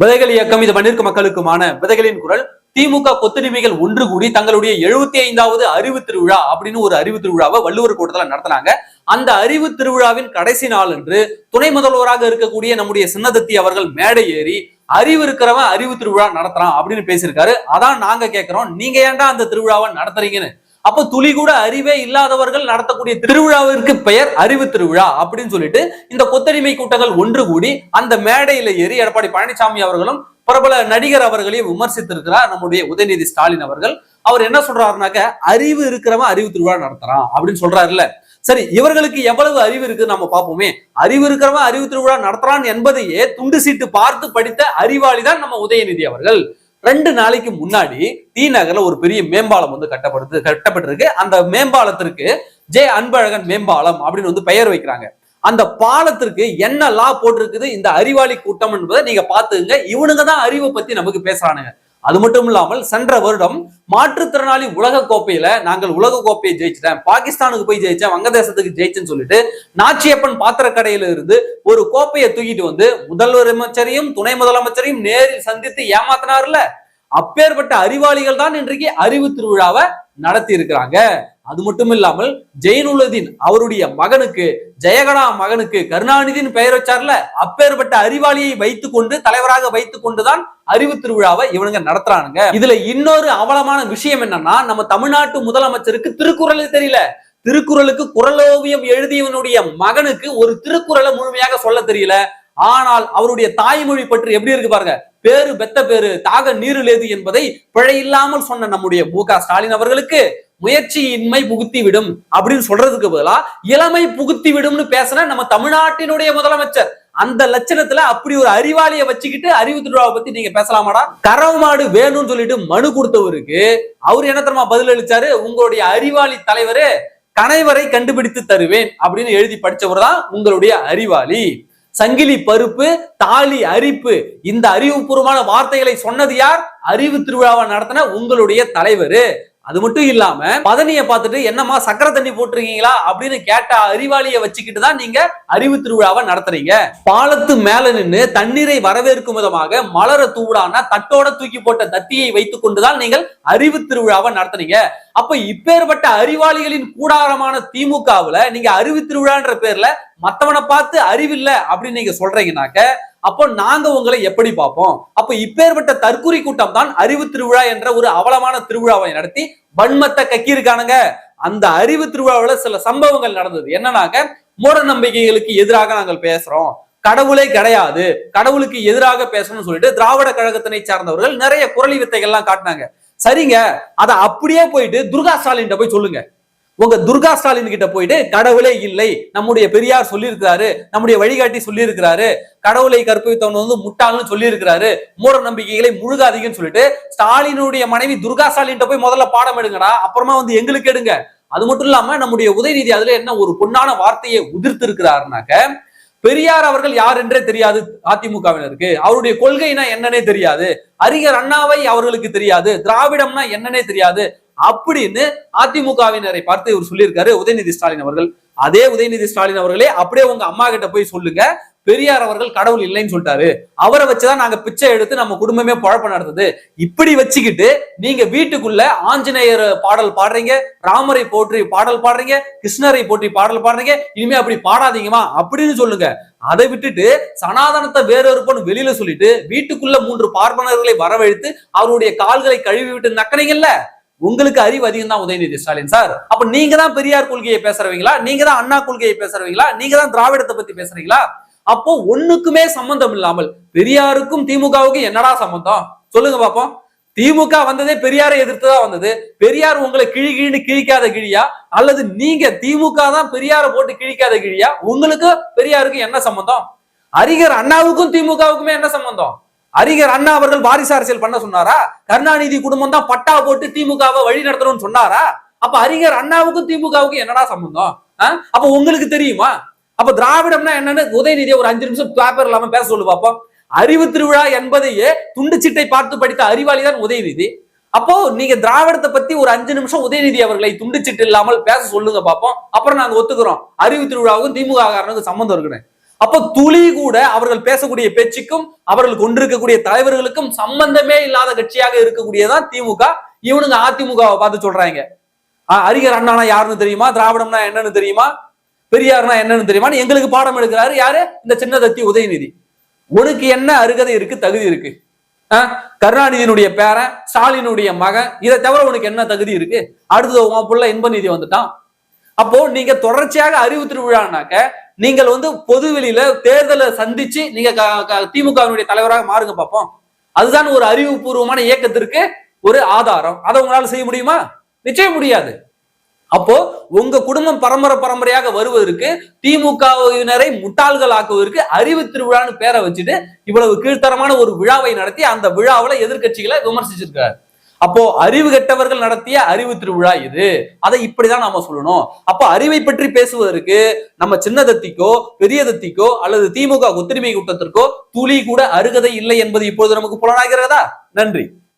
விதைகள் இயக்கம் இது மண்ணிற்கு மக்களுக்குமான விதைகளின் குரல். திமுக கொத்தடிமைகள் ஒன்று கூடி தங்களுடைய எழுபத்தி ஐந்தாவது அறிவு திருவிழா அப்படின்னு ஒரு அறிவு திருவிழாவை வள்ளுவர் கூட்டத்துல நடத்தினாங்க. அந்த அறிவு திருவிழாவின் கடைசி நாள் என்று துணை முதல்வராக இருக்கக்கூடிய நம்முடைய சின்னதத்தி அவர்கள் மேடை ஏறி அறிவு இருக்கிறவன் அறிவு திருவிழா நடத்துறான் அப்படின்னு பேசியிருக்காரு. அதான் நாங்க கேட்கிறோம் நீங்க ஏன்டா அந்த திருவிழாவை நடத்துறீங்கன்னு? அப்போ துளி கூட அறிவே இல்லாதவர்கள் நடத்தக்கூடிய திருவிழாவிற்கு பெயர் அறிவு திருவிழா அப்படின்னு சொல்லிட்டு இந்த கொத்தடிமை கூட்டங்கள் ஒன்று கூடி அந்த மேடையில ஏறி எடப்பாடி பழனிசாமி அவர்களும் பிரபல நடிகர் அவர்களையும் விமர்சித்திருக்கிறார் நம்முடைய உதயநிதி ஸ்டாலின் அவர்கள். அவர் என்ன சொல்றாருனாக்க அறிவு இருக்கிறவன் அறிவு திருவிழா நடத்துறான் அப்படின்னு சொல்றாருல்ல. சரி இவர்களுக்கு எவ்வளவு அறிவு இருக்கு நம்ம பார்ப்போமே. அறிவு இருக்கிறவன் அறிவு திருவிழா நடத்துறான் என்பதையே துண்டு சீட்டு பார்த்து படித்த அறிவாளி தான் நம்ம உதயநிதி அவர்கள். ரெண்டு நாளைக்கு முன்னாடி டி நகர்ல ஒரு பெரிய மேம்பாலம் வந்து கட்டப்படுது கட்டப்பட்டிருக்கு. அந்த மேம்பாலத்திற்கு ஜே அன்பழகன் மேம்பாலம் அப்படின்னு வந்து பெயர் வைக்கிறாங்க. அந்த பாலத்திற்கு என்ன லா போட்டிருக்குது? இந்த அறிவாளி கூட்டம் என்பதை நீங்க பாத்துங்க இவனுங்க தான் அறிவை பத்தி நமக்கு பேசுறானுங்க. அது மட்டும் இல்லாமல் சென்ற வருடம் மாற்றுத்திறனாளி உலக கோப்பையில நாங்கள் உலக கோப்பையை ஜெயிச்சிட்டேன். பாகிஸ்தானுக்கு போய் ஜெயிச்சேன் வங்கதேசத்துக்கு ஜெயிச்சேன்னு சொல்லிட்டு நாச்சியப்பன் பாத்திர கடையில இருந்து ஒரு கோப்பையை தூக்கிட்டு வந்து முதல்வர் அமைச்சரையும் துணை முதலமைச்சரையும் நேரில் சந்தித்து ஏமாத்தினார்ல. அப்பேற்பட்ட அறிவாளிகள் தான் இன்றைக்கு அறிவு திருவிழாவை நடத்தி இருக்கிறாங்க அது மட்டும் இல்லாமல் ஜெயினுல்லதீன் அவருடைய மகனுக்கு ஜெயகடா மகனுக்கு கருணாநிதினு பெயர் வச்சார்ல அப்பேற்பட்ட அறிவாளியை வைத்துக் கொண்டு தலைவராக வைத்துக் கொண்டுதான் அறிவு திருவிழாவை இவனுங்க நடத்துறானுங்க. இதுல இன்னொரு அவலமான விஷயம் என்னன்னா நம்ம தமிழ்நாட்டு முதலமைச்சருக்கு திருக்குறளே தெரியல. திருக்குறளுக்கு குரலோவியம் எழுதியவனுடைய மகனுக்கு ஒரு திருக்குறளை முழுமையாக சொல்ல தெரியல. ஆனால் அவருடைய தாய்மொழி பற்றி எப்படி இருக்கு பாருங்க. பேரு பெத்த பேரு தாக நீருலேது என்பதை பிழையில்லாமல் சொன்ன நம்முடைய மு க ஸ்டாலின் அவர்களுக்கு முயற்சியின்மை புகுத்தி விடும் அப்படின்னு சொல்றதுக்கு பதிலா இளமை புகுத்தி விடும்னு பேசின நம்ம தமிழ்நாட்டினுடைய முதலமைச்சர். அந்த லட்சணத்துல அப்படி ஒரு அறிவாளியை வச்சுக்கிட்டு அறிவு திருவிழாவை பத்தி நீங்க பேசலாமாடா? கறவு மாடு வேணும்னு சொல்லிட்டு மனு கொடுத்தவருக்கு அவர் என்ன தெரியுமா பதில் அளிச்சாரு? உங்களுடைய அறிவாளி தலைவரு கணைவரை கண்டுபிடித்து தருவேன் அப்படின்னு எழுதி படிச்சவர் தான் உங்களுடைய அறிவாளி. சங்கிலி பருப்பு தாலி அரிப்பு. இந்த அறிவுபூர்வமான வார்த்தைகளை சொன்னது யார்? அறிவு திருவிழாவை நடத்தின உங்களுடைய தலைவர். அது மட்டும் இல்லாம பதனியை பார்த்துட்டு என்னம்மா சக்கரை தண்ணி போட்டிருக்கீங்களா? அப்படின்னு கேட்ட அறிவாளியை வச்சுக்கிட்டு தான் நீங்க அறிவு திருவிழாவை நடத்துறீங்க. பாலத்து மேல நின்று தண்ணீரை வரவேற்கும் விதமாக மலர தூவிடான தட்டோட தூக்கி போட்ட தத்தியை வைத்துக் கொண்டுதான் நீங்கள் அறிவு திருவிழாவை நடத்துறீங்க. அப்ப இப்பேற்பட்ட அறிவாளிகளின் கூடாரமான திமுகவுல நீங்க அறிவு திருவிழான்ற பேர்ல மத்தவனை பார்த்து அறிவில்லை அப்படின்னு நீங்க சொல்றீங்கன்னாக்க அப்போ நாங்க உங்களை எப்படி பார்ப்போம்? அப்ப இப்பேற்பட்ட தற்குறி கூட்டம் தான் அறிவு திருவிழா என்ற ஒரு அவலமான திருவிழாவை நடத்தி வன்மத்தை கக்கியிருக்கானுங்க. அந்த அறிவு திருவிழாவுல சில சம்பவங்கள் நடந்தது. என்னன்னாக்க மூட நம்பிக்கைகளுக்கு எதிராக நாங்கள் பேசுறோம். கடவுளே கிடையாது. கடவுளுக்கு எதிராக பேசணும்னு சொல்லிட்டு திராவிட கழகத்தினை சார்ந்தவர்கள் நிறைய குரலி வித்தைகள்லாம் காட்டினாங்க. சரிங்க அதை அப்படியே போயிட்டு துர்கா ஸ்டாலின் போய் சொல்லுங்க. உங்க துர்கா ஸ்டாலின் கிட்ட போயிட்டு கடவுளே இல்லை நம்முடைய பெரியார் சொல்லியிருக்கிறாரு நம்முடைய வழிகாட்டி சொல்லியிருக்கிறாரு கடவுளை கற்பித்தவன் வந்து முட்டாள்னு சொல்லியிருக்கிறாரு மூட நம்பிக்கைகளை முழுகாதீங்கன்னு சொல்லிட்டு ஸ்டாலினுடைய மனைவி துர்கா ஸ்டாலின் போய் முதல்ல பாடம் எடுங்கடா அப்புறமா வந்து எங்களுக்கு எடுங்க. அது மட்டும் இல்லாம நம்முடைய உதயநிதி அதுல என்ன ஒரு பொன்னான வார்த்தையை உதிர்த்து இருக்கிறாருனாக்க பெரியார் அவர்கள் யார் என்றே தெரியாது அதிமுகவினருக்கு. அவருடைய கொள்கைனா என்னன்னே தெரியாது. அறிஞர் அண்ணாவை அவர்களுக்கு தெரியாது. திராவிடம்னா என்னன்னே தெரியாது. அப்படின்னு அதிமுகவினரை பார்த்து இவர் சொல்லியிருக்காரு. உதயநிதி ஸ்டாலின் அவர்கள். அதே உதயநிதி ஸ்டாலின் அவர்களே அப்படியே உங்க அம்மா கிட்ட போய் சொல்லுங்க. பெரியார் அவர்கள் கடவுள் இல்லைன்னு சொல்லிட்டாரு. அவரை வச்சுதான் நாங்க பிச்சை எடுத்து நம்ம குடும்பமே பழப்பம் நடந்தது இப்படி வச்சுக்கிட்டு நீங்க வீட்டுக்குள்ள ஆஞ்சநேயர் பாடல் பாடுறீங்க ராமரை போற்றி பாடல் பாடுறீங்க கிருஷ்ணரை போற்றி பாடல் பாடுறீங்க இனிமே அப்படி பாடாதீங்கம்மா அப்படின்னு சொல்லுங்க. அதை விட்டுட்டு சனாதனத்தை வேறொருப்பன் வெளியில சொல்லிட்டு வீட்டுக்குள்ள மூன்று பார்ப்பனர்களை வரவழைத்து அவருடைய கால்களை கழுவி விட்டு நக்கனீங்கல்ல? உங்களுக்கு அறிவு அதிகம் தான் உதயநிதி ஸ்டாலின் சார். அப்ப நீங்க தான் பெரியார் கொள்கையை பேசுறவங்களா? நீங்க தான் அண்ணா கொள்கையை பேசுறவங்களா? நீங்க தான் திராவிடத்தை பத்தி பேசுறீங்களா? அப்போ ஒண்ணுக்குமே சம்பந்தம் இல்லாமல் பெரியாருக்கும் திமுகவுக்கும் என்னடா சம்பந்தம்? சொல்லுங்க பாப்போம். திமுக வந்ததே பெரியாரை எதிர்த்து தான் வந்தது? பெரியார் உங்களை கிழி கிழின்னு கிழிக்காத கிழியா? அல்லது நீங்க திமுக தான் பெரியாரை போட்டு கிழிக்காத கிழியா? உங்களுக்கு பெரியாருக்கும் என்ன சம்பந்தம்? அறிஞர் அண்ணாவுக்கும் திமுகவுக்குமே என்ன சம்பந்தம்? அறிஞர் அண்ணா அவர்கள் வாரிசு அரசியல் பண்ண சொன்னாரா? கருணாநிதி குடும்பம் தான் பட்டா போட்டு திமுகவை வழி நடத்தணும்னு சொன்னாரா? அப்ப அறிஞர் அண்ணாவுக்கும் திமுகவுக்கும் என்னடா சம்பந்தம்? அப்ப உங்களுக்கு தெரியுமா? அப்ப திராவிடம்னா என்னன்னு உதயநிதியை ஒரு அஞ்சு நிமிஷம் பேப்பர் இல்லாம பேச சொல்லு பார்ப்போம் அறிவு திருவிழா என்பதையே துண்டுச்சீட்டை பார்த்து படித்த அறிவாளி தான் உதயநிதி. அப்போ நீங்க திராவிடத்தை பத்தி ஒரு அஞ்சு நிமிஷம் உதயநிதி அவர்களை துண்டு இல்லாமல் பேச சொல்லுங்க பார்ப்போம் அப்புறம் நாங்க ஒத்துக்கிறோம். அறிவு திருவிழாவுக்கும் திமுக காரனுக்கும் சம்பந்தம் இருக்குன்னு. அப்போ துளி கூட அவர்கள் பேசக்கூடிய பேச்சுக்கும் அவர்கள் கொண்டிருக்கக்கூடிய தலைவர்களுக்கும் சம்பந்தமே இல்லாத கட்சியாக இருக்கக்கூடியதான் திமுக. இவனுங்க அதிமுகவை பார்த்து சொல்றாங்க. அறிஞர் அண்ணானா யாருன்னு தெரியுமா? திராவிடம்னா என்னன்னு தெரியுமா? பெரியார்னா என்னன்னு தெரியுமான்னு எங்களுக்கு பாடம் எடுக்கிறாரு யாரு? இந்த சின்னதத்தி உதயநிதி. உனக்கு என்ன அருகதை இருக்கு தகுதி இருக்கு? கருணாநிதியினுடைய பேரன் ஸ்டாலினுடைய மகன் இதை தவிர உனக்கு என்ன தகுதி இருக்கு? அடுத்தது உன் புள்ள இன்பநிதி வந்துட்டான். அப்போ நீங்க தொடர்ச்சியாக அறிவு திருவிழானாக்க நீங்கள் வந்து பொதுவெளியில தேர்தலை சந்திச்சு நீங்க திமுகவினுடைய தலைவராக மாறுங்க பார்ப்போம். அதுதான் ஒரு அறிவுபூர்வமான இயக்கத்திற்கு ஒரு ஆதாரம். அதை உங்களால செய்ய முடியுமா? நிச்சயம் முடியாது. அப்போ உங்க குடும்பம் பரம்பரை பரம்பரையாக வருவதற்கு திமுகவினரை முட்டாள்கள் ஆக்குவதற்கு அறிவு திருவிழான்னு பேரை வச்சுட்டு இவ்வளவு கீழ்த்தரமான ஒரு விழாவை நடத்தி அந்த விழாவில் எதிர்க்கட்சிகளை விமர்சிச்சிருக்காரு அப்போ அறிவு கெட்டவர்கள் நடத்திய அறிவு திருவிழா இது. அதை இப்படிதான் நாம சொல்லணும். அப்போ அறிவை பற்றி பேசுவதற்கு நம்ம சின்னதத்திக்கோ பெரியதத்திக்கோ அல்லது திமுக ஒத்துரிமை கூட்டத்திற்கோ துளி கூட அருகதை இல்லை என்பது இப்போது நமக்கு புலனாகிறதா. நன்றி.